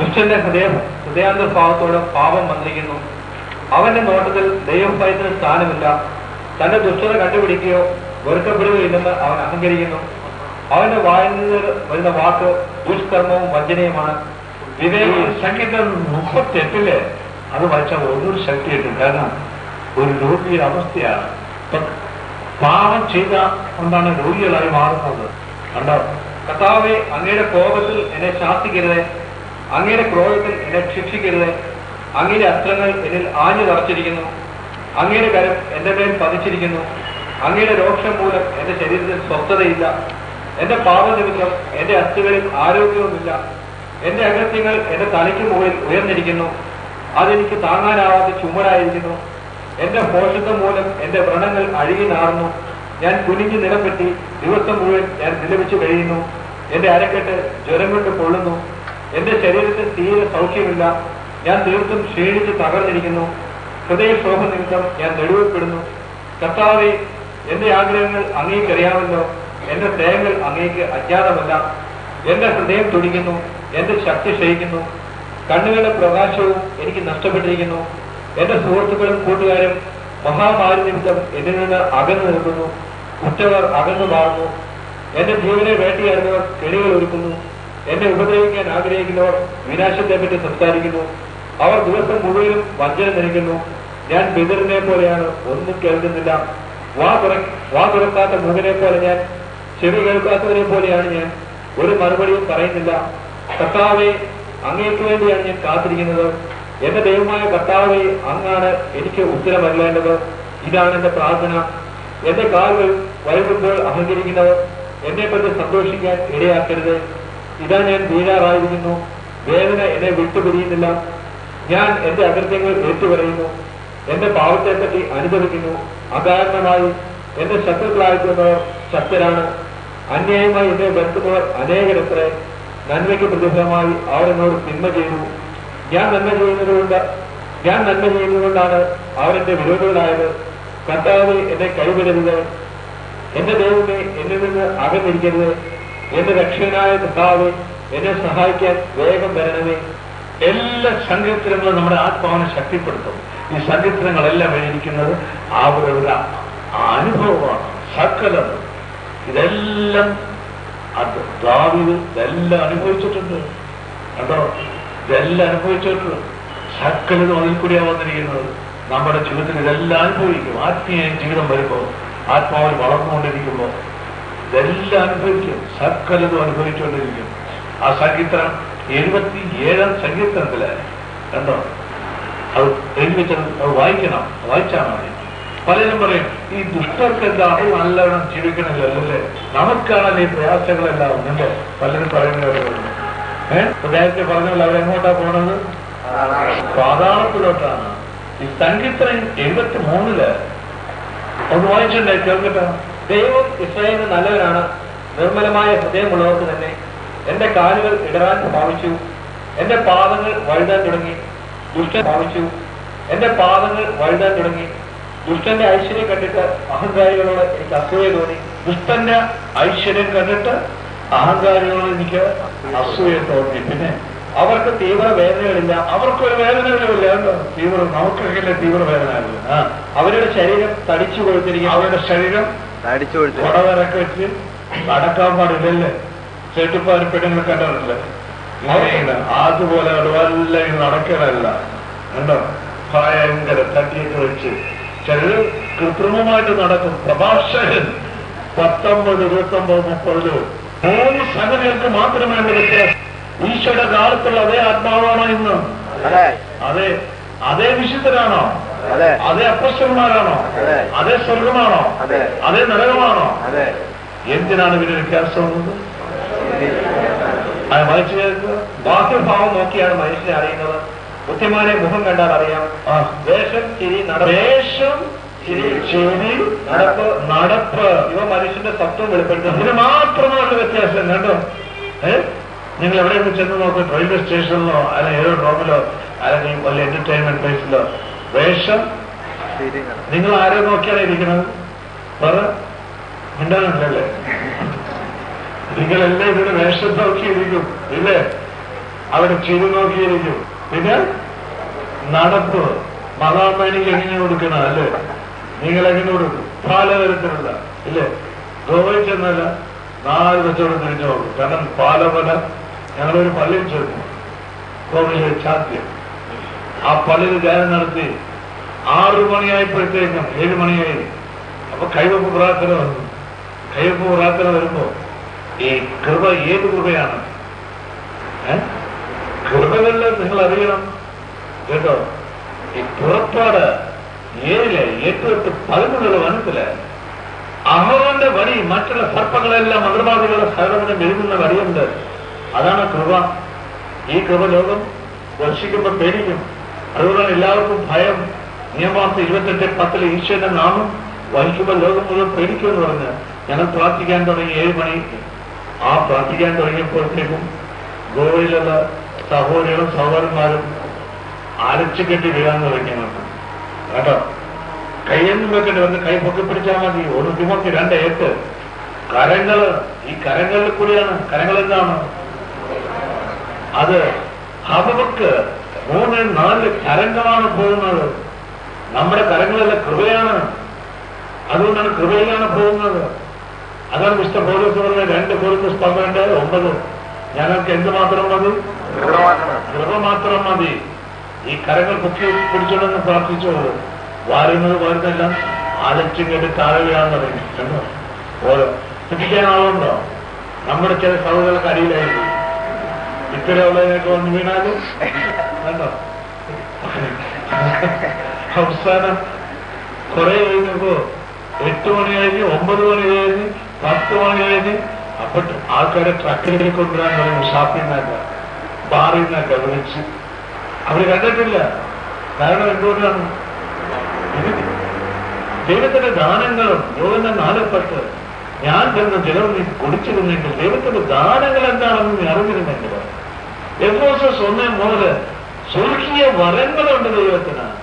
ദുഷ്ടന്റെ ഹൃദയം ഹൃദയാന്തർഭാവത്തോട് പാപം മന്ത്രിക്കുന്നു അവന്റെ നോട്ടത്തിൽ ദൈവഭയത്തിന് സ്ഥാനമില്ല. തന്റെ ദുഷ്ടത കണ്ടുപിടിക്കുകയോ വെറുക്കപ്പെടുകയോ ഇല്ലെന്ന് അവൻ അഹങ്കരിക്കുന്നു. അവന്റെ വായിൽ വരുന്ന വാക്ക് ദുഷ്കർമ്മവും വഞ്ചനയുമാണ്. വിവേകി സംഗീതം മുപ്പത്തെട്ടിൽ അത് വായിച്ചാൽ ഒരു ശക്തി കിട്ടും കാരണം ഒരു രോഗിയുടെ അവസ്ഥയാണ്. പാപം ചെയ്ത കൊണ്ടാണ് രോഗികളായി മാറുന്നത്. കണ്ടോ? കർത്താവെ അങ്ങയുടെ കോപത്തിൽ എന്നെ ശാസിക്കരുത്. അങ്ങയുടെ ക്രോധത്തിൽ എന്നെ ശിക്ഷിക്കരുത്. അങ്ങയുടെ അസ്ത്രങ്ങൾ എന്നിൽ ആഞ്ഞു തറച്ചിരിക്കുന്നു അങ്ങയുടെ കരം എന്റെ മേൽ പതിച്ചിരിക്കുന്നു. അങ്ങയുടെ രോക്ഷം മൂലം എന്റെ ശരീരത്തിൽ സ്വസ്ഥതയില്ല. എന്റെ പാപനിമിത്തം എന്റെ അസ്ഥികളിൽ ആരോഗ്യവുമില്ല. എന്റെ അകത്യങ്ങൾ എന്റെ തലയ്ക്ക് മുകളിൽ ഉയർന്നിരിക്കുന്നു. അതെനിക്ക് താങ്ങാനാവാത്ത ചുമടായിരിക്കുന്നു എന്റെ പോഷത്വം മൂലം എന്റെ വ്രണങ്ങൾ അഴുകി നാറുന്നു. ഞാൻ കുനിഞ്ഞു നിലപ്പെട്ടി ദിവസം മുഴുവൻ ഞാൻ നിലവിച്ചു കഴിയുന്നു. എന്റെ അരക്കെട്ട് ജ്വരം കൊണ്ട് കൊള്ളുന്നു എന്റെ ശരീരത്തിൽ തീരെ സൗഖ്യമില്ല. ഞാൻ തീർത്തും ക്ഷീണിച്ച് തകർന്നിരിക്കുന്നു. ഹൃദയക്ഷോഭ നിമിത്തം ഞാൻ നെടുവപ്പെടുന്നു കർത്താവെ എന്റെ ആഗ്രഹങ്ങൾ അങ്ങേക്കറിയാമല്ലോ. എന്റെ തേങ്ങൾ അങ്ങേക്ക് അജ്ഞാതമല്ല. എന്റെ ഹൃദയം തുടിക്കുന്നു. എന്റെ ശക്തി ക്ഷയിക്കുന്നു. കണ്ണുകളുടെ പ്രകാശവും എനിക്ക് നഷ്ടപ്പെട്ടിരിക്കുന്നു. എന്റെ സുഹൃത്തുക്കളും കൂട്ടുകാരും മഹാമാരി നിമിത്തം എന്നിൽ നിന്ന് അകന്നു നിൽക്കുന്നു. ഉറ്റവർ അകന്നു മാറുന്നു. എന്റെ ജീവനെ വേട്ടയാടുന്നവർ കെണികൾ ഒരുക്കുന്നു. എന്നെ ഉപദ്രവിക്കാൻ ആഗ്രഹിക്കുന്നവർ വിനാശത്തെ പറ്റി സംസാരിക്കുന്നു. അവർ ദിവസം മുഴുവനും വഞ്ചന ധരിക്കുന്നു. ഞാൻ ബിദറിനെ പോലെയാണ് ഒന്നും കേൾക്കുന്നില്ല. വാ തുറ വാ തുറക്കാത്ത മുഖനെ പോലെ ഞാൻ ചെവി കേൾക്കാത്തവരെ പോലെയാണ് ഞാൻ. ഒരു മറുപടിയും പറയുന്നില്ല. കർത്താവെ അങ്ങേക്ക് വേണ്ടിയാണ് ഞാൻ കാത്തിരിക്കുന്നത്. എന്റെ ദൈവമായ കർത്താവെ അങ്ങാണ് എനിക്ക് ഉത്തരമല്ലേണ്ടത് ഇതാണ് എന്റെ പ്രാർത്ഥന. എന്റെ കാലുകൾ വൈകുമ്പോൾ അഹങ്കരിക്കുന്നവർ എന്നെ പറ്റി സന്തോഷിക്കാൻ ഇടയാക്കരുത്. ഇതാ ഞാൻ വീഴാറായിരിക്കുന്നു. വേദന എന്നെ വിട്ടുപിരിയുന്നില്ല. ഞാൻ എന്റെ അകൃത്യങ്ങൾ ഏറ്റുപറയുന്നു. എന്റെ പാവത്തെപ്പറ്റി അനുഭവിക്കുന്നു. അകാരണമായി എന്റെ ശത്രുക്കളായിട്ടുള്ളവർ ശക്തരാണ്. അന്യായമായി എന്നെ ബന്ധുന്നവർ അനേകരത്രേ. നന്മയ്ക്ക് പ്രതിഫലമായി അവർ എന്നോട് തിന്മ ചെയ്തു. ഞാൻ നന്മ ചെയ്യുന്നതുകൊണ്ട് ഞാൻ നന്മ ചെയ്യുന്നതുകൊണ്ടാണ് അവരെന്റെ വിരോധികളായത്. കർത്താവ് എന്നെ കൈവിടരുത്. എന്റെ ദൈവമേ എന്നിൽ നിന്ന് അകന്നിരിക്കരുത്. എന്റെ രക്ഷകനായ കർത്താവ് എന്നെ സഹായിക്കാൻ വേഗം വരണമേ. എല്ലാ സങ്കീർത്തനങ്ങളും നമ്മുടെ ആത്മാവിനെ ശക്തിപ്പെടുത്തും. ഈ സങ്കീർത്തനങ്ങളെല്ലാം എഴുതിക്കുന്നത് അവരുടെ അനുഭവമാണ് സകലം ഇതെല്ലാം ദാവിത് ഇതെല്ലാം അനുഭവിച്ചിട്ടുണ്ട്. കണ്ടോ? ഇതെല്ലാം അനുഭവിച്ചിട്ടുണ്ട്. സകലതും അതിൽ കൂടിയാണ് വന്നിരിക്കുന്നത്. നമ്മുടെ ജീവിതത്തിൽ ഇതെല്ലാം അനുഭവിക്കും. ആത്മീയ ജീവിതം വരുമ്പോൾ ആത്മാവിൽ വളർന്നുകൊണ്ടിരിക്കുമ്പോൾ ഇതെല്ലാം അനുഭവിക്കും. സകലതും അനുഭവിച്ചുകൊണ്ടിരിക്കും. ആ സങ്കീർത്തനം എഴുപത്തി ഏഴാം സങ്കീർത്തനത്തിൽ കണ്ടോ? അത് എഴുതി വെച്ചത് അത് വായിക്കണം. വായിച്ചാൽ മതി. പലരും പറയും ഈ ദുഷ്ടർക്ക് എന്താ അത് നല്ലവണ്ണം ജീവിക്കണമല്ലോ അല്ലേ? നമുക്കാണല്ലോ ഈ പ്രയാസങ്ങളെല്ലാം. ഒന്നുണ്ട് പലരും പറയുന്നവരുണ്ട് ഏഹ് നേരത്തെ പറഞ്ഞല്ലോ അവരെങ്ങോട്ടാ പോണത്? പാതാളത്തിലോട്ടാണ്. ഈ സങ്കീർത്തനം എഴുപത്തി മൂന്നിൽ ഒന്ന് വായിച്ചിട്ടുണ്ടായി കേൾക്കട്ടെ? ദൈവം ഇസ്രായേലിന് നല്ലവനാണ് നിർമ്മലമായ ഹൃദയമുള്ളവർക്ക് തന്നെ എന്റെ കാലുകൾ ഇടറാൻ ഭാവിച്ചു. എന്റെ പാദങ്ങൾ വഴുതാൻ തുടങ്ങി. ദുഷ്ടൻ ഭാവിച്ചു. എന്റെ പാദങ്ങൾ വഴുതാൻ തുടങ്ങി. ദുഷ്ടന്റെ ഐശ്വര്യം കണ്ടിട്ട് അഹങ്കാരികളോട് എനിക്ക് അസൂയ തോന്നി. ദുഷ്ടന്റെ ഐശ്വര്യം കണ്ടിട്ട് അഹങ്കാരികളോട് എനിക്ക് അസൂയ തോന്നി. പിന്നെ അവർക്ക് തീവ്ര വേദനകളില്ല. അവർക്ക് ഒരു വേദനകളില്ല തീവ്ര നമുക്കൊക്കെ തീവ്ര വേദന അവരുടെ ശരീരം തടിച്ചു കൊടുത്തിരിക്കുക അവരുടെ ശരീരം അടിച്ചു കൊടുത്തു കുടവരൊക്കെ വെച്ച് നടക്കാൻ പാടില്ലല്ലേ ചേട്ടുപ്പാരി പെണ്ണുങ്ങൾ ഇങ്ങനെ അതുപോലെ വല്ല നടക്കലല്ല. കണ്ടോ? ഭയങ്കര തട്ടിയൊക്കെ വെച്ച്. ചിലര് കൃത്രിമമായിട്ട് നടക്കും. പ്രഭാഷകൻ പത്തൊമ്പത് ഇരുപത്തൊമ്പത് മുപ്പതിലോ മൂന്ന് സംഗതികൾക്ക് മാത്രമേ വ്യത്യാസം ഈശോയുടെ കാലത്തുള്ള അതേ ആത്മാവാണോ ഇന്ന്. അതെ. അതെ. അതേ വിശുദ്ധരാണോ അതെ. അപ്പസ്റ്റന്മാരാണോ അതെ. സ്വർഗമാണോ? അതെ. അതേ നരകമാണോ? അതെ. എന്തിനാണ് ഇവർ വ്യത്യാസം വന്നത്? അത് വായിച്ചു കേൾക്കുക ബാഹ്യഭാവം നോക്കിയാണ് മനുഷ്യനെ അറിയുന്നത്. ബുദ്ധിമാനെ മുഖം കണ്ടാൽ അറിയാം. വേഷം ചിരി വേഷം ശരി നടപ്പ്. നടപ്പ്. ഇവ മനുഷ്യന്റെ സത്വം വെളിപ്പെടുത്തുന്നത്. ഇതിന് മാത്രമായിട്ട് വ്യത്യാസം കണ്ടോ നിങ്ങൾ എവിടെയൊക്കെ ചെന്ന് നോക്കും റെയിൽവേ സ്റ്റേഷനിലോ അല്ലെങ്കിൽ ഏതോ ഡ്രോമിലോ അല്ലെങ്കിൽ വലിയ എന്റർടൈൻമെന്റ് പ്ലേസിലോ വേഷം? നിങ്ങൾ ആരെ നോക്കിയാണ് ഇരിക്കുന്നത്? പറ. മിണ്ടാനുണ്ടല്ലേ? നിങ്ങളെല്ലാം ഇതിന് വേഷം നോക്കിയിരിക്കും ഇല്ലേ? അവിടെ ചിരി നോക്കിയിരിക്കും. പിന്നെ നടപ്പ്. മഹാമാനിക്ക് എങ്ങനെ കൊടുക്കണം അല്ലേ? നിങ്ങൾ എങ്ങനെ കൊടുക്കും? പാലതരത്തിലുള്ള ഇല്ലേ? ഗോവയിൽ ചെന്നല്ല നാല് കച്ചവടം തിരിഞ്ഞു പോകും കാരണം പാലമല പല ഞങ്ങളൊരു പള്ളിയിൽ ചെന്നു. ഗോവയിലെ ചാത്യം ആ പള്ളിയിൽ ധ്യാനം നടത്തി ആറു മണിയായപ്പോഴത്തേക്കും ഏഴ് മണിയായി. അപ്പൊ കൈവപ്പ് പ്രാർത്ഥന വന്നു. കൈവപ്പ് പ്രാർത്ഥന വരുമ്പോ ഈ കൃപ ഏത് കൃപയാണ്? കൃപകളിൽ നിങ്ങൾ അറിയണം കേട്ടോ? ഈ പുറപ്പാട് ഏഴിൽ എട്ട് എട്ട് പതിനൊന്നുള്ള വനത്തിൽ അഹോന്റെ വടി മറ്റുള്ള സർപ്പങ്ങളെല്ലാം മന്ത്രവാദികളുടെ സകലത്തിന് എഴുതുന്ന വടിയുണ്ട്. അതാണ് കൃപ. ഈ കൃപ ലോകം ദർശിക്കുമ്പോൾ പേടിക്കും. അതുകൊണ്ടാണ് എല്ലാവർക്കും ഭയം. നിയമാസം ഇരുപത്തെട്ട് പത്തിൽ ഈശ്വരന്റെ നാമം വഹിക്കുമ്പോൾ ലോകം മുഴുവൻ പേടിക്കുമെന്ന് പറഞ്ഞ് ഞങ്ങൾ പ്രാർത്ഥിക്കാൻ തുടങ്ങി ഏഴ് മണി. ആ പ്രാർത്ഥിക്കാൻ തുടങ്ങിയപ്പോഴത്തേക്കും ഗോവയിലുള്ള സഹോദരികളും സഹോദരന്മാരും അരച്ചു കെട്ടി വീഴാൻ തുടങ്ങി കേട്ടോ? കയ്യൊന്നും വെക്കേണ്ടി വന്ന് കൈ പൊക്കി പിടിച്ചാൽ മതി. ഒരു ദിവസം രണ്ട് ഏറ്റ് കരങ്ങൾ ഈ കരങ്ങളിൽ കൂടിയാണ്. കരങ്ങൾ എന്താണ്? അത് അവർക്ക് മൂന്ന് നാല് കരങ്ങളാണ് പോകുന്നത്. നമ്മുടെ കരങ്ങളല്ല കൃപയാണ്. അതുകൊണ്ടാണ് കൃപയിലാണ് പോകുന്നത്. അതാണ് മിസ്റ്റർ പോലീസ് പറഞ്ഞത്. രണ്ട് പോലീസ് പന്ത്രണ്ട് ഒമ്പത്. ഞങ്ങൾക്ക് എന്ത് മാത്രം മതി? കൃപ മാത്രം മതി. ഈ കരങ്ങൾ പൊക്കി പിടിച്ചോണ്ടെന്ന് പ്രാർത്ഥിച്ചോളൂ വാരുന്നത് വാരുന്നെല്ലാം ആലച്ചും കേട്ട് താഴെ വീഴാൻ കണ്ടോ ഓരോ. ശ്രദ്ധിക്കാനാളുണ്ടോ നമ്മുടെ ചില സഹോദരങ്ങൾക്ക് അടിയിലായിരിക്കും. ഇത്തരമുള്ളതിനൊക്കെ വന്ന് വീണാലും? കണ്ടോ അവസാനം കുറെ കഴിഞ്ഞപ്പോ എട്ട് മണി കഴിഞ്ഞ് ഒമ്പത് മണി കഴിഞ്ഞ് പത്ത് മണി കഴിഞ്ഞ് അപ്പൊ ആൾക്കാരെ ട്രക്കിലേക്ക് കൊണ്ടുവരാൻ തുടങ്ങി ഷാപ്പിൽ നിന്നല്ല ബാറിൽ നിന്നൊക്കെ വിളിച്ച്. അവർ കണ്ടിട്ടില്ല. കാരണം എന്തുകൊണ്ടാണ്? ദൈവത്തിന്റെ ദാനങ്ങളും യോഗന്റെ നാലപ്പെട്ട് ഞാൻ തന്ന ജലം നീ കുടിച്ചിരുന്നെങ്കിൽ ദൈവത്തിന്റെ ദാനങ്ങൾ എന്താണെന്ന് നീ അറിഞ്ഞിരുന്നെങ്കിൽ എഫോസസ് ഒന്നേ മുതൽ സ്വർഗീയ വരങ്ങളുണ്ട് ദൈവത്തിന്.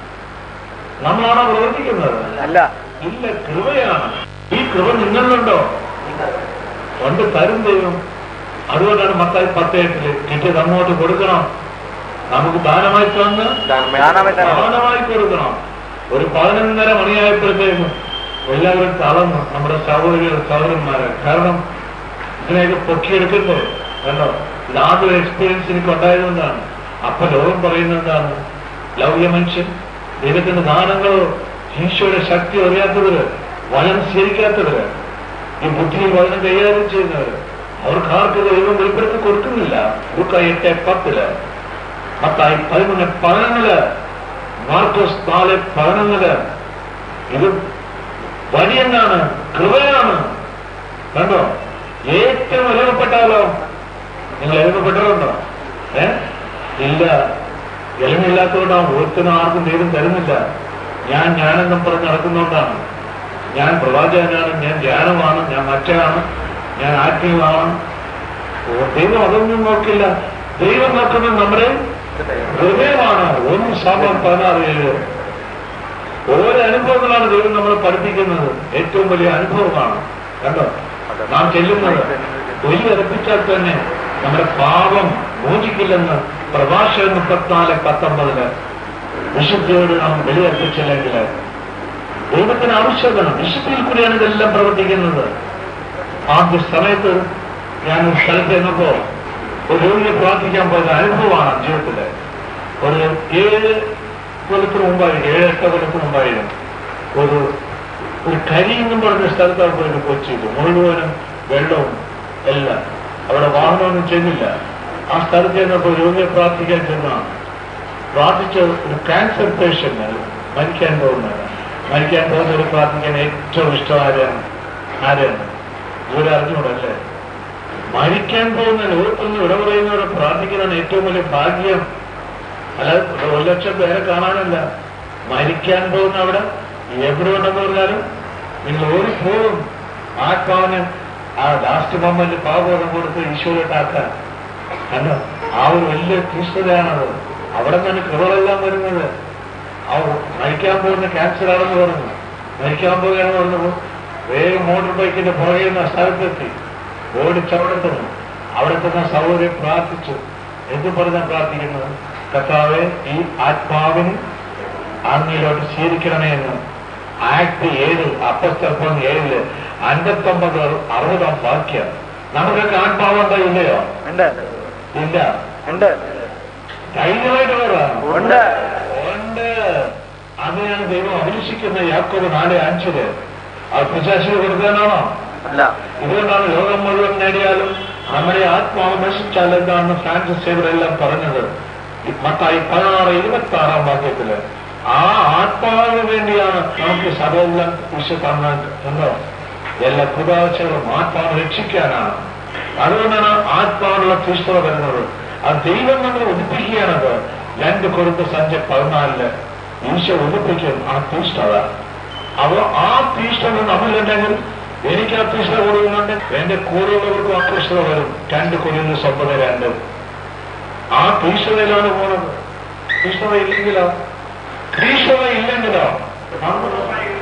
നമ്മളാണോ പ്രവർത്തിക്കുന്നത്? അല്ല. ഇല്ല കൃപയാണ്. ഈ കൃപ നിങ്ങളിലുണ്ടോ കൊണ്ട് തരും ദൈവം. അതുകൊണ്ടാണ് മത്തായി പത്തേട്ടിൽ കിട്ടിയത് അങ്ങോട്ട് കൊടുക്കണം. നമുക്ക് ദാനമായി തന്ന്. ദാനമായി കൊടുക്കണം. ഒരു പതിനൊന്നര മണിയായപ്പോഴത്തേക്കും എല്ലാവരും തളർന്നു. നമ്മുടെ സഹോദരികൾ സഹോദരന്മാരെ. കാരണം ഇതിനെയൊക്കെ പൊക്കിയെടുക്കുന്നു കണ്ടോ? ഇത് ആദ്യം എക്സ്പീരിയൻസ് എനിക്ക് ഉണ്ടായതുകൊണ്ടാണ്. അപ്പൊ ലോകം പറയുന്നത് എന്താണ് ലൗകിക മനുഷ്യൻ ദൈവത്തിന്റെ ദാനങ്ങളോ ഈശോയുടെ ശക്തി അറിയാത്തവര് വചനം സ്വീകരിക്കാത്തവര് ഈ ബുദ്ധിയും വചനം കൈകാര്യം ചെയ്യുന്നവര് അവർക്ക് ആർക്ക് ദൈവം വെളിപ്പെടുത്തി കൊടുക്കുന്നില്ല. ലൂക്ക എട്ട് പത്തിൽ മത്തായി പതിമൂന്ന് പതിനൊന്നിൽ മാർക്കോസ് നാല് പതിനൊന്നിൽ ഇത് വഴിയെന്നാണ് കൃപയാണ്. കണ്ടോ? ഏറ്റവും എളിമപ്പെട്ടാലോ നിങ്ങൾ എളിമപ്പെട്ടവരുണ്ടോ ഏ? ഇല്ല. എളിമയില്ലാത്തതുകൊണ്ടാണ് ഒരുത്തിനും ആർക്കും ദൈവം തരുന്നില്ല. ഞാൻ ഞാനെന്നും പറഞ്ഞ് നടക്കുന്നതുകൊണ്ടാണ് ഞാൻ പ്രവാചകനാണ് ഞാൻ ധ്യാനമാണ് ഞാൻ മറ്റാണ് ഞാൻ ആത്മീയമാണ് ദൈവം അതൊന്നും നോക്കില്ല. ദൈവം നോക്കുന്നത് നമ്മുടെ ഹൃദയമാണ്. ഒന്ന് സാമ്പം പതിനാറ് ഏഴ് ഓരോ അനുഭവങ്ങളാണ് ദൈവം നമ്മളെ പഠിപ്പിക്കുന്നത്. ഏറ്റവും വലിയ അനുഭവമാണ്. കണ്ടോ? നാം ചെല്ലുന്നത്. തൊലി അർപ്പിച്ചാൽ തന്നെ നമ്മുടെ പാപം മോചിക്കില്ലെന്ന് പ്രഭാഷകൻ മുപ്പത്തിനാല് പത്തൊമ്പതിൽ വിശുദ്ധിയോട് നാം വെളിയർപ്പിച്ചില്ലെങ്കിൽ ദൈവത്തിന് ആവശ്യമാണ് വിശുദ്ധിയിൽ കൂടിയാണ് ഇതെല്ലാം പ്രവർത്തിക്കുന്നത്. ആദ്യ സമയത്ത് ഞാൻ സ്ഥലത്ത് എന്നപ്പോ ഒരു രോഗിയെ പ്രാർത്ഥിക്കാൻ പോയത് അനുഭവമാണ് ജീവിതത്തിൽ. ഒരു ഏഴ് കൊല്ലത്തിന് മുമ്പായിരുന്നു ഏഴ് എട്ട് കൊല്ലത്തിന് മുമ്പായിരുന്നു ഒരു ഒരു കരി എന്നും പറഞ്ഞ സ്ഥലത്താണ് പോയിട്ട് കൊച്ചിയിൽ മുഴുവനും വെള്ളവും എല്ലാം അവിടെ വാഹനമൊന്നും ചെന്നില്ല ആ സ്ഥലത്ത് ചെന്നപ്പോൾ രോഗിയെ പ്രാർത്ഥിക്കാൻ ചെന്നാണ് പ്രാർത്ഥിച്ച ഒരു ക്യാൻസർ പേഷ്യന്റ് മരിക്കാൻ പോകുന്നത് മരിക്കാൻ പോകുന്നവർ പ്രാർത്ഥിക്കാൻ ഏറ്റവും ഇഷ്ടം ആരാണ്? ഇവരെ അറിഞ്ഞുകൂടല്ലേ? മരിക്കാൻ പോകുന്ന ലോകത്തുനിന്ന് വിട പറയുന്നവരെ പ്രാർത്ഥിക്കുന്നതാണ് ഏറ്റവും വലിയ ഭാഗ്യം. അല്ല ഒരു ലക്ഷം പേരെ കാണാനല്ല. മരിക്കാൻ പോകുന്ന അവിടെ എവിടെ ഉണ്ടെന്ന് പറഞ്ഞാലും നിങ്ങൾ ഓടിപ്പോകും. ആത്മാവിന് ആ ലാസ്റ്റ് മൊമെന്റ് പാവബോധം കൊടുത്ത് ഈശോയിട്ടാക്കാൻ കണ്ടോ ആ ഒരു വലിയ തീഷ്ണതയാണത് അവിടെ തന്നെ കൃപകളെല്ലാം വരുന്നത്. ആ മരിക്കാൻ പോകുന്ന ക്യാൻസർ ആണെന്ന് പറഞ്ഞു. മരിക്കാൻ പോകുകയാണെന്ന് പറഞ്ഞപ്പോൾ വേഗം മോട്ടോർ ബൈക്കിന്റെ പുറകെ നിന്ന് സ്ഥലത്തെത്തി. ഓടിച്ചവിടെ തന്നു അവിടെ തന്നെ സൗകര്യം പ്രാർത്ഥിച്ചു. എന്ത് പറഞ്ഞാൽ പ്രാർത്ഥിക്കുന്നത്? കർത്താവെ ഈ ആത്മാവിന് അങ്ങിലോട്ട് സ്വീകരിക്കണമേ എന്ന്. ആക്ട് ഏഴ് അപ്പസ്തർപ്പം ഏഴിൽ അൻപത്തൊമ്പത് അറുപതാം വാക്യം. നമുക്കൊക്കെ ആത്മാവുണ്ടോ ഇല്ലയോ? ഇല്ല. ധൈര്യമായിട്ട് ഉണ്ട്. ഉണ്ട്. അങ്ങനെയാണ് ദൈവം അഭിലഷിക്കുന്ന യാക്കോബ് നാല് അഞ്ചിൽ അത് പിശാശിന് കൊടുക്കാനാണോ ഇതുകൊണ്ടാണ് ലോകം മുഴുവൻ നേടിയാലും നമ്മുടെ ആത്മാവ് നശിച്ചാൽ എന്താണെന്ന് ഫ്രാൻസിസ് സേവർ പറഞ്ഞത്. മത്തായി പതിനാറ് ഇരുപത്തി ആറാം വാക്യത്തിൽ. ആ ആത്മാവിന് വേണ്ടിയാണ് നമുക്ക് സഭയെല്ലാം വിശു തന്നത്. എന്നോ എല്ലാ കൃപാശകളും ആത്മാവ് രക്ഷിക്കാനാണ്. അതുകൊണ്ടാണ് ആത്മാവിനുള്ള തീഷ്ണത വരുന്നത്. ആ ദൈവം നമ്മൾ ഒഴിപ്പിക്കുകയാണത് രണ്ട് കൊടുത്ത സഞ്ച പതിനാലിൽ ഈശോ ഒഴിപ്പിക്കും ആ തീഷ്ണത അപ്പൊ ആ തീഷ്ണത നമ്മളുണ്ടെങ്കിൽ എനിക്ക് ആ തീഷ്ണത കൊടുക്കുന്നുണ്ട് എന്റെ കൂടെയുള്ളവർക്കും ആ തീഷ്ണത വരും. രണ്ട് കൊല്ലുന്ന സ്വന്തത രണ്ട്. ആ തീഷ്ണതയിലാണ് പോണത്. തീഷ്ണത ഇല്ലെങ്കിലോ? തീഷ്ണത ഇല്ലെങ്കിലോ?